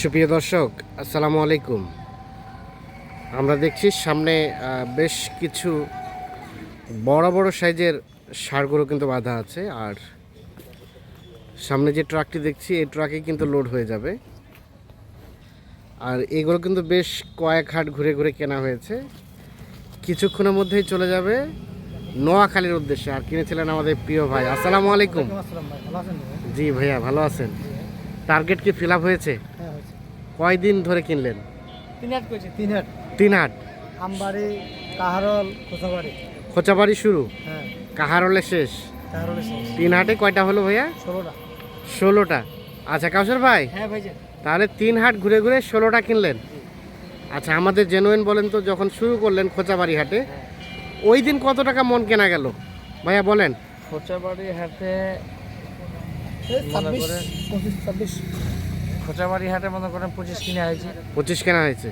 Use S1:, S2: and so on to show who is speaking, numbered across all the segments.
S1: সুপ্রিয় দর্শক আসসালামু আলাইকুম। আমরা দেখছি সামনে বেশ কিছু বড় বড় সাইজের সারগুলো কিন্তু বাঁধা আছে আর সামনে যে ট্রাকটি দেখছি এই ট্রাকে কিন্তু লোড হয়ে যাবে। আর এগুলো কিন্তু বেশ কয়েক হাট ঘুরে ঘুরে কেনা হয়েছে। কিছুক্ষণের মধ্যেই চলে যাবে নোয়াখালীর উদ্দেশ্যে। আর কিনেছিলেন আমাদের প্রিয় ভাই। আসসালামু আলাইকুম? জি ভাইয়া ভালো আছেন। টার্গেট কি ফিল আপ
S2: হ্যাঁ হয়েছে
S1: কয়দিন ধরে কিনলেন?
S2: তিন হাট তিন হাট
S1: তিন হাট
S2: আমবাড়ি কাহারল কোথাবাড়ি
S1: খোঁচাবাড়ি শুরু?
S2: হ্যাঁ।
S1: কাহারলে শেষ?
S2: কাহারলে শেষ।
S1: তিন হাটে কয়টা হলো ভাইয়া?
S2: ষোলোটা।
S1: ষোলোটা। আচ্ছা কাউসর ভাই
S2: হ্যাঁ ভাইজান।
S1: তাহলে তিন হাট ঘুরে ঘুরে ষোলোটা কিনলেন। আচ্ছা আমাদের জেনুইন বলেন তো যখন শুরু করলেন খোঁচাবাড়ি হাটে ওই দিন কত টাকা মন কেনা গেল? ভাইয়া বলেন।
S3: খোঁচাবাড়ি হাটে
S2: ছাব্বিশ ছাব্বিশ।
S3: খোঁচাবাড়ি হাটে মনে করেন পঁচিশ কিনে হয়েছে
S1: পঁচিশ কেনা হয়েছে।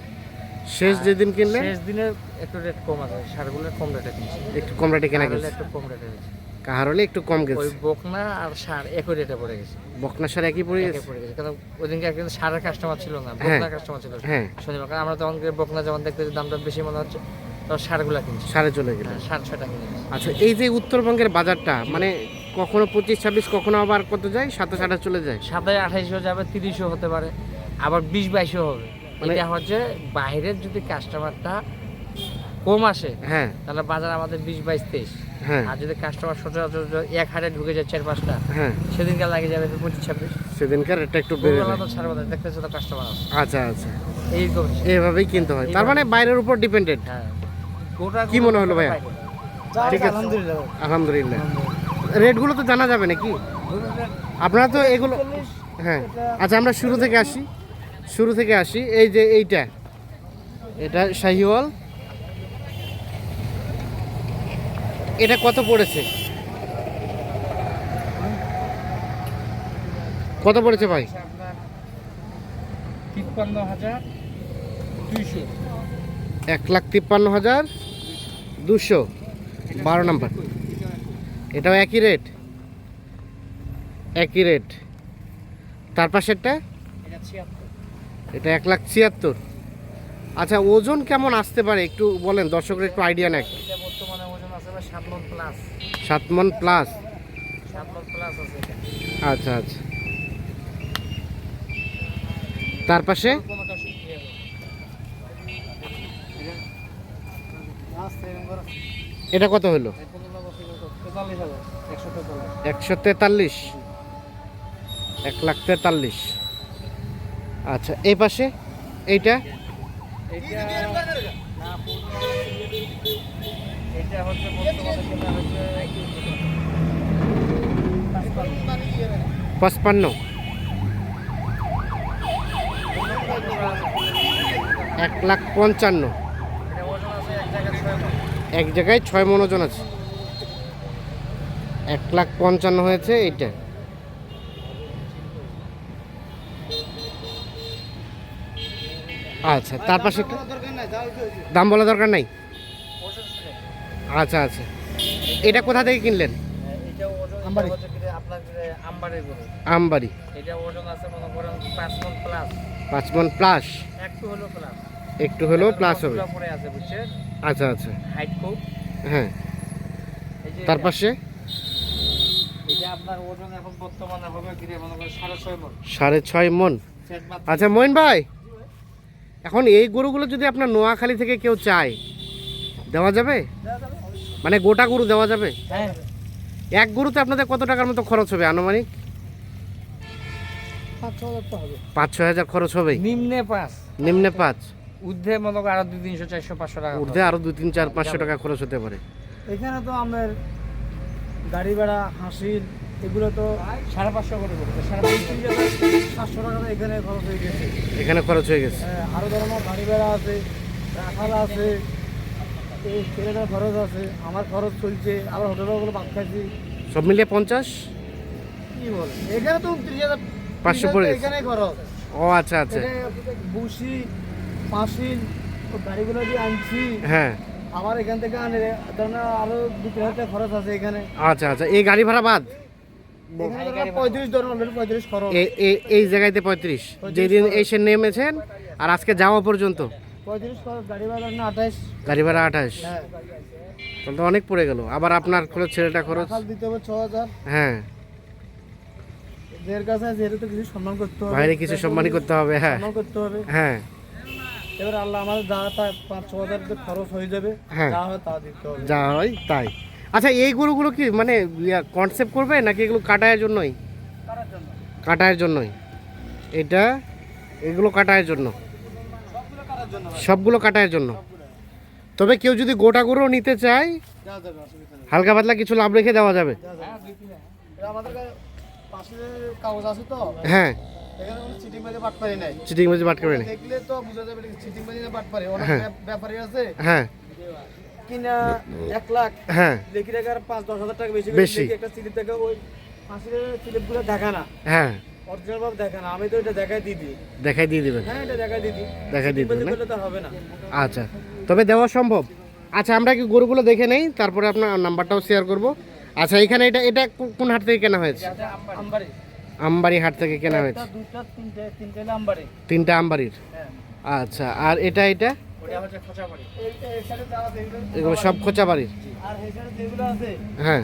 S1: শেষ যেদিন কিনলেন
S3: শেষ দিনে একটু রেট কম আছে। সারগুলো কম রেটে কিনছি।
S1: একটু কম রেটে কেনা গেছে?
S3: একটু কম রেটে গেছে
S1: কাহারলে একটু কম
S3: ওই বকনা আর সার একই রেটে পড়ে গেছে।
S1: বকনা সার একই পড়ে গেছে?
S3: পড়ে গেছে। কারণ ওই দিনকে কিন্তু সারের কাস্টমার ছিল না
S1: হ্যাঁ।
S3: বকনা কাস্টমার ছিল।
S1: হ্যাঁ।
S3: শনিবার কারণ আমরা তখন বকনা যেমন দেখতে দামটা বেশি মনে হচ্ছে তখন সারগুলা কিনছি।
S1: সারে চলে গেল।
S3: হ্যাঁ, সার ছয়টা কিনেছি
S1: আচ্ছা এই যে উত্তরবঙ্গের বাজারটা মানে কখনো পঁচিশ ছাব্বিশ কখনো আবার কত যায়? সাতাশ আঠাশ চলে যায়।
S3: সাতাশ আঠাইশও যাবে তিরিশও হতে পারে। আবার বিশ বাইশও হবে।
S1: মানে-
S3: এটা হচ্ছে বাইরের যদি কাস্টমারটা কম আসে
S1: হ্যাঁ।
S3: তাহলে বাজার আমাদের বিশ বাইশ তেইশ।
S1: হ্যাঁ।
S3: আর যদি কাস্টমার সচরাচর এক হাটে ঢুকে যায় চার পাঁচটা
S1: হ্যাঁ।
S3: সেদিনকার লাগে যাবে পঁচিশ ছাব্বিশ।
S1: সেদিনকার রেটটা একটু বেড়ে যায়।
S3: তো সারা বাজার তো কাস্টমার আছে।
S1: আচ্ছা আচ্ছা।
S3: এইরকম।
S1: এইভাবেই কিনতে হয়। তার মানে বাইরের উপর ডিপেন্ডেন্ট
S3: হ্যাঁ। গোটা
S1: কি মনে হলো ভাইয়া? ঠিক
S2: আছে,
S1: আছে।
S2: আলহামদুলিল্লাহ।
S1: আলহামদুলিল্লাহ। রেটগুলো তো জানা যাবে নাকি? আপনারা তো এগুলো হ্যাঁ। আচ্ছা আমরা শুরু থেকে আসি। শুরু থেকে আসি। এই যে এইটা। এটা শাহিওয়াল। এটা কত পড়েছে? কত পড়েছে ভাই?
S3: তিপ্পান্ন হাজার দুইশো।
S1: এক লাখ তিপ্পান্ন হাজার দুশো বারো নাম্বার। এটাও একই রেট একই রেট তার পাশেরটা?
S3: এটা
S1: এটা এক লাখ ছিয়াত্তর। আচ্ছা ওজন কেমন আসতে পারে? একটু বলেন দর্শকরা একটু আইডিয়া
S3: ভাই সাত মন প্লাস
S1: আচ্ছা আচ্ছা। তার পাশে। এটা কত হলো
S3: এই পনেরো বছর কত? তেতাল্লিশ হাজার একশো তেতাল্লিশ।
S1: এক লাখ তেতাল্লিশ। আচ্ছা এই পাশে? এইটা? পঁচপান্ন। এক লাখ পঞ্চান্ন।
S3: এক জায়গায় ছয়
S1: মন ওজন আছে। এক লাখ পঞ্চান্ন হয়েছে এইটা। আচ্ছা তার পাশে। দাম বলা দরকার নাই? আচ্ছা আচ্ছা। এটা কোথা থেকে কিনলেন?
S2: আমবাড়ি।
S3: মনে পাঁচ মন প্লাস একটু হলো প্লাস
S1: হলেও প্লাস হবে। আচ্ছা আচ্ছা।
S3: হাইট খুব।
S1: হ্যাঁ। তার পাশে?
S3: আপনার ওজন এখন বর্তমানে হবে কি রে মনে করেন সাড়ে ছয় মন।
S1: সাড়ে ছয় মন? আচ্ছা মইন ভাই এখন এই গরুগুলো যদি আপনার নোয়াখালী থেকে কেউ চায় দেওয়া যাবে? মানে গোটা গরু দেওয়া যাবে?
S3: হ্যাঁ
S1: এক গরুতে আপনাদের কত টাকার মতো খরচ হবে আনুমানিক?
S2: পাঁচ হবে।
S1: ছয় হাজার খরচ হবেই।
S3: নিম্নে পাঁচ।
S1: নিম্নে পাঁচ?
S3: ঊর্ধ্বে মনে আরও দুই তিনশো চারশো পাঁচশো টাকা
S1: ঊর্ধ্বে আরও দুই তিন চার পাঁচশো টাকা খরচ হতে পারে।
S2: এখানে তো আমাদের গাড়ি ভাড়া হাসিল এগুলো তো
S3: সাড়ে পাঁচশো করে পড়বে। সাড়ে
S2: সাতশো টাকা এখানে খরচ হয়ে গেছে।
S1: এখানে খরচ হয়ে গেছে।
S2: হ্যাঁ, আরও ধরনের গাড়ি ভাড়া আছে রাখাল আছে এই ছেলেটার খরচ আছে আমার খরচ চলছে আবার হোটেলেও গুলো ভাত খাইছি।
S1: সব মিলিয়ে পঞ্চাশ?
S2: কি বলে? এখানে তো উনত্রিশ হাজার
S1: পাঁচশো পড়ে
S2: এখানে খরচ।
S1: ও আচ্ছা আচ্ছা।
S2: বুসি পাঁচিল গাড়িগুলো দিয়ে আনছি।
S1: হ্যাঁ।
S2: আবার এখান থেকে আনে ধরেন আরও দু তিন হাজার খরচ আছে এখানে।
S1: আচ্ছা আচ্ছা এই গাড়ি ভাড়া বাদ? এই জায়গাতে পঁয়ত্রিশ। যেদিন এসে নেমেছেন আর আজকে যাওয়া পর্যন্ত?
S2: গাড়ি ভাড়া
S1: আঠাশ।
S2: হ্যাঁ।
S1: তাহলে তো অনেক পড়ে গেল। আবার আপনার খরচ ছেলেটা খরচ?
S2: দিতে হবে ছ হাজার।
S1: হ্যাঁ।
S2: যের কাছে সম্মান করতে হবে।
S1: কিছু সম্মানই করতে হবে। হ্যাঁ
S2: সম্মান করতে হবে
S1: হ্যাঁ
S2: এবার আল্লাহ আমাদের যা তা পাঁচ ছ হাজার খরচ হয়ে যাবে
S1: হ্যাঁ।
S2: যা হয়। তা দিতে হবে।
S1: যা হয় তাই। আচ্ছা এই গরুগুলো কি মানে কনসেপ্ট করবে নাকি এগুলো কাটায়ের জন্যই? কাটায়ের জন্যই। এটা এগুলো কাটায়ের জন্য। সবগুলো কাটায়ের জন্য। তবে কেউ যদি গোটা গরু নিতে চায় হালকা পাতলা কিছু লাভ রেখে দেওয়া যাবে। হ্যাঁ।
S2: চিটিং বাজে বাট
S1: না
S2: দেখলে তো বুঝা যাবে চিটিং বাজে না বাট পারে অনেক
S1: হ্যাঁ।
S2: ব্যাপ- ব্যাপারী আছে।
S1: হ্যাঁ।
S2: কিনা এক লাখ
S1: হ্যাঁ।
S2: লেখি টাকার পাঁচ দশ হাজার টাকা বেশি
S1: বেশি।
S2: একটা স্লিপ থেকে ওই পাশের স্লিপগুলো দেখা না।
S1: হ্যাঁ।
S2: অরিজিনাল ভাবে দেখা না। আমি তো এটা দেখাই দিয়ে দিই।
S1: দেখাই দিয়ে দিবেন।
S2: হ্যাঁ এটা দেখাই দিয়ে দিই।
S1: দেখাই দিয়ে দিবেন
S2: তো হবে না।
S1: আচ্ছা। তবে দেওয়া সম্ভব। আচ্ছা আমরা কি গরুগুলো দেখে নেই? তারপরে আপনার নাম্বারটাও শেয়ার করব। আচ্ছা এখানে এটা এটা কোন হাট থেকে কেনা হয়েছে?
S2: আমবাড়ি।
S1: আমবাড়ি হাট থেকে কেনা হয়েছে?
S2: তিনটে
S1: আমবাড়ির?
S2: হ্যাঁ।
S1: আচ্ছা আর এটা এটা? এগুলো সব খোঁচা বাড়ির? হ্যাঁ।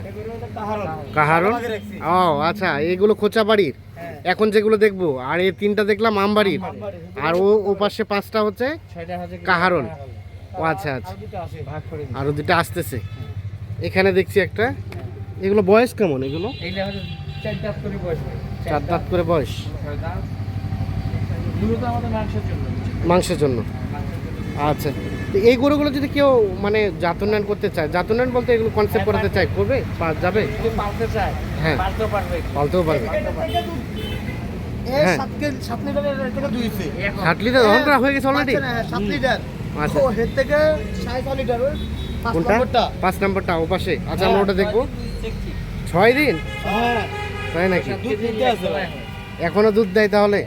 S2: রাখছি।
S1: ও আচ্ছা এগুলো খোঁচা বাড়ির?
S2: হ্যাঁ।
S1: এখন যেগুলো দেখব আর এই তিনটা দেখলাম আমবাড়ির। আর ও ও পাশে পাঁচটা হচ্ছে কাহারন ও আচ্ছা আচ্ছা। আরও দুটো আসতেছে। এখানে দেখছি একটা। এগুলো বয়স কেমন এগুলো?
S3: এইটা হচ্ছে চার বয়স।
S1: চার দাঁত করে বয়স।
S3: আমাদের মাংসের জন্য।
S1: আচ্ছা। তো এই গরুগুলো যদি কেউ মানে জাতনায়ন করতে চায় জাতনায়ন বলতে এগুলো কনসেপ্ট করাতে চায় করবে? যাবে?
S3: যদি চায়
S1: হ্যাঁ।
S3: পালতেও পারবে।
S1: পালতেও পারবে।
S2: এই
S1: হ্যাঁ।
S2: সাত কেজি সাত লিটারের এর থেকে দুইছে
S3: এখন।
S1: ষাট লিটার হয়ে গেছে অলরেডি
S2: হ্যাঁ, লিটার
S1: আচ্ছা।
S2: হেড থেকে লিটার পাঁচ নম্বরটা।
S1: পাঁচ ও পাশে আচ্ছা আমরা ওটা দেখব। ছয় দিন?
S2: হ্যাঁ।
S1: তাই নাকি?
S2: দুধ দিতে আছে
S1: এখনও দুধ দেয় তাহলে?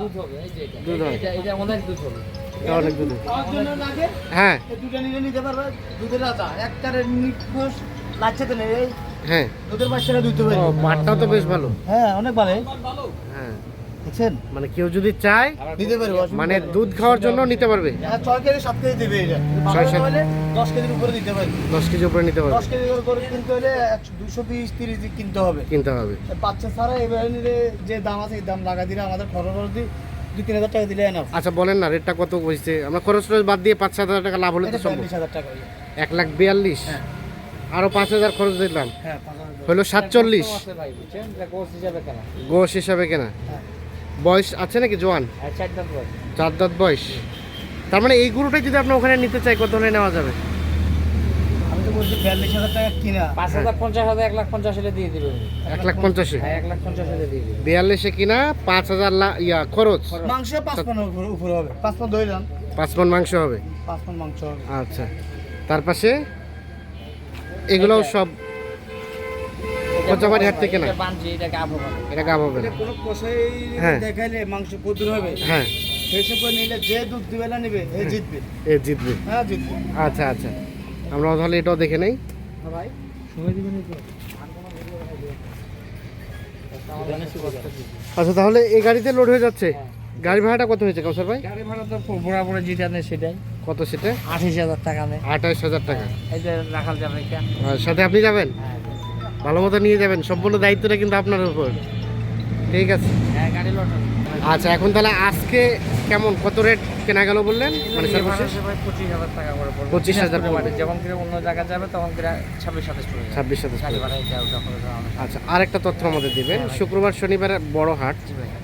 S3: দুধ হবে এই যে এটা। এটা এটা অনেক দুধ হবে।
S1: অনেক দুধ হয়। হ্যাঁ
S2: দুটা নিলে নিতে পারবে। দুধের রাজা একটারে নিখোঁজ লাগছে তো নেই এই
S1: হ্যাঁ।
S2: দুধের বাচ্চারা
S1: দুধ মাঠটাও তো বেশ ভালো।
S2: হ্যাঁ অনেক ভালো?
S1: মানে কেউ যদি চায়
S2: নিতে পারবে
S1: মানে দুধ খাওয়ার জন্য নিতে পারবে।
S2: হ্যাঁ ছয় কেজি সাত কেজি দেবে এটা।
S1: ছয়, সাত-
S2: হলে দশ কেজির উপরে দিতে পারবে।
S1: দশ কেজি উপরে নিতে পারবে।
S2: দশ কেজি করে কিনতে হলে দুশো বিশ তিরিশ কিনতে হবে।
S1: কিনতে হবে।
S2: বাচ্চা ছাড়া এবারে নিলে যে দাম আছে এই দাম লাগা দিলে আমাদের খরচ খরচ দুই তিন হাজার টাকা দিলে
S1: আচ্ছা বলেন না রেটটা কত আমরা খরচ টরচ বাদ দিয়ে পাঁচ সাত হাজার টাকা লাভ হলে তো সম্ভব।
S2: টাকা
S1: এক লাখ বিয়াল্লিশ?
S2: হ্যাঁ।
S1: আরও পাঁচ হাজার খরচ দিলাম।
S2: হ্যাঁ
S1: হলো সাতচল্লিশ।
S3: গোস হিসাবে কেনা।
S2: হ্যাঁ।
S1: বয়স আছে নাকি জোয়ান?
S3: চার দাঁত বয়স।
S1: চার দাঁত বয়স। তার মানে এই গরুটাই যদি আপনি ওখানে নিতে চাই কত হলে নেওয়া যাবে?
S2: আমি তো বলছি বিয়াল্লিশ হাজার টাকা কিনা।
S3: পাঁচ হাজার পঞ্চাশ হাজার এক লাখ পঞ্চাশ হলে দিয়ে দিবে। উনি।
S1: এক লাখ পঞ্চাশে
S3: হ্যাঁ এক লাখ পঞ্চাশ হলে দিয়ে
S1: বিয়াল্লিশে কিনা পাঁচ হাজার লা- ইয়া খরচ?
S2: মাংস পাঁচ পন উপরে উপরে হবে। পাঁচ পন ধরে যান।
S1: পাঁচ মাংস হবে?
S2: পাঁচ পন মাংস হবে।
S1: আচ্ছা। তার পাশে এগুলোও সব কচাবাড়ি হাট থেকে না?
S3: এটা
S1: গাব হবে। না।
S2: কোনো কষাই
S1: হ্যাঁ।
S2: দেখাইলে মাংস কদুর হবে।
S1: হ্যাঁ।
S2: সেই সব করে নিলে যে দুধ দিবে না নিবে এ জিতবে।
S1: এ জিতবে।
S2: হ্যাঁ জিতবে।
S1: আচ্ছা আচ্ছা। আমরা তাহলে এটাও দেখে নেই।
S2: ভাই।
S3: সময় দিবেন
S1: আচ্ছা তাহলে এই গাড়িতে লোড হয়ে যাচ্ছে? গাড়ি ভাড়াটা কত হয়েছে কাউসার ভাই?
S3: গাড়ি ভাড়া তো বরাবর যেটা নেই সেটাই।
S1: কত সেটা?
S3: আঠাশ হাজার টাকা নেই
S1: আঠাশ হাজার টাকা।
S3: এই যে রাখাল যাবে
S1: সাথে আপনি যাবেন? ভালো মতো নিয়ে যাবেন। সম্পূর্ণ দায়িত্বটা কিন্তু আপনার উপর। ঠিক আছে?
S3: হ্যাঁ
S1: আচ্ছা এখন তাহলে আজকে কেমন? কত রেট কেনা গেল বললেন? মানে সর্বশেষ?
S3: পঁচিশ হাজার টাকা করে পড়বে।
S1: 25,000
S3: দিনাজপুরে
S1: পড়বে।
S3: বাড়ি, যখন করে অন্য জায়গায় যাবে তখন ছাব্বিশ সাতাশ
S1: ছাব্বিশ সাতাশ আচ্ছা আরেকটা তথ্য আমাদের দিবেন। শুক্রবার শনিবার বড় হাট।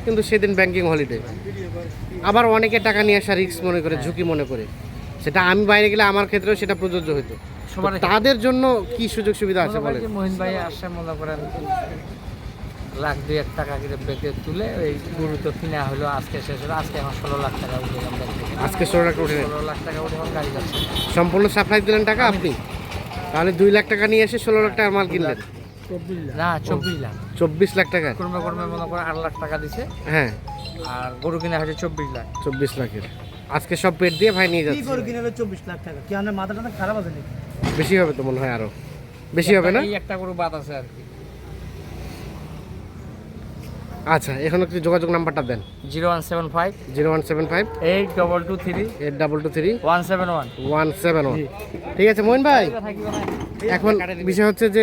S1: কিন্তু সেদিন ব্যাংকিং হলিডে আবার অনেকে টাকা নিয়ে আসা রিস্ক মনে করে ঝুঁকি মনে করে। সেটা আমি বাইরে গেলে আমার ক্ষেত্রেও সেটা প্রযোজ্য হতো তাদের জন্য কি সুযোগ সুবিধা আছে
S3: বলে মহিন ভাই আসছে মনে করেন লাখ দুই এক টাকা করে বেঁকে তুলে এই গরু তো কিনা হলো আজকে শেষ হলো আজকে আমার ষোলো লাখ টাকা উঠে
S1: আজকে ষোলো টাকা উঠে।
S3: ষোলো লাখ টাকা উঠে গাড়ি যাচ্ছে।
S1: সম্পূর্ণ সাপ্লাই দিলেন টাকা আপনি? তাহলে দুই লাখ টাকা নিয়ে এসে ষোলো লাখ টাকা মাল কিনলেন?
S3: না চব্বিশ লাখ।
S1: চব্বিশ লাখ টাকা।
S3: কর্মে কর্মে মনে করে আট লাখ টাকা দিছে।
S1: হ্যাঁ।
S3: আর গরু কিনা হয়েছে চব্বিশ লাখ।
S1: চব্বিশ লাখের। আজকে সব পেট দিয়ে ভাই নিয়ে
S2: কি করে কিনবে চব্বিশ লাখ টাকা? কি আমাদের মাথা টাথা খারাপ আছে নাকি?
S1: বেশি হবে তো মনে হয় আরও। বেশি হবে না?
S3: এই একটা গরু বাদ আছে আর কি।
S1: আচ্ছা এখন একটু যোগাযোগ নাম্বারটা দেন।
S3: Zero one seven five.
S1: Zero one seven five.
S3: Eight double two three.
S1: Eight double two three.
S3: One seven one.
S1: One seven one. ঠিক আছে মোহন ভাই। এখন বিষয় হচ্ছে যে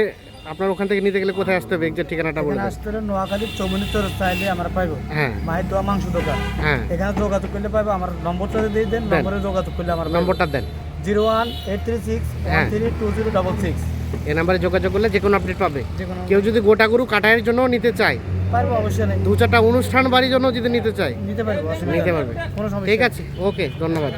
S1: আপনার ওখান থেকে নিতে গেলে কোথায় আসতে হবে? যে ঠিকানাটা বলে
S2: আসতে হলে নোয়াখালী চৌমনি তোর চাইলে আমরা পাইবো।
S1: হ্যাঁ।
S2: মায়ের দোয়া মাংস দোকান।
S1: হ্যাঁ।
S2: এখানে যোগাযোগ করলে পাইবো আমার নম্বরটা দিয়ে দেন নম্বরে যোগাযোগ করলে আমার
S1: নম্বরটা দেন।
S2: Zero one eight three six
S1: হ্যাঁ।
S2: Three two zero double six.
S1: এই নাম্বারে যোগাযোগ করলে যে কোনো আপডেট পাবে। কেউ যদি গোটা গরু কাটাইয়ের জন্য নিতে চায়
S2: পারব অবশ্যই
S1: দু চারটা অনুষ্ঠান বাড়ির জন্য যদি নিতে চায়
S2: নিতে পারব
S1: নিতে পারবে। ঠিক আছে ওকে ধন্যবাদ।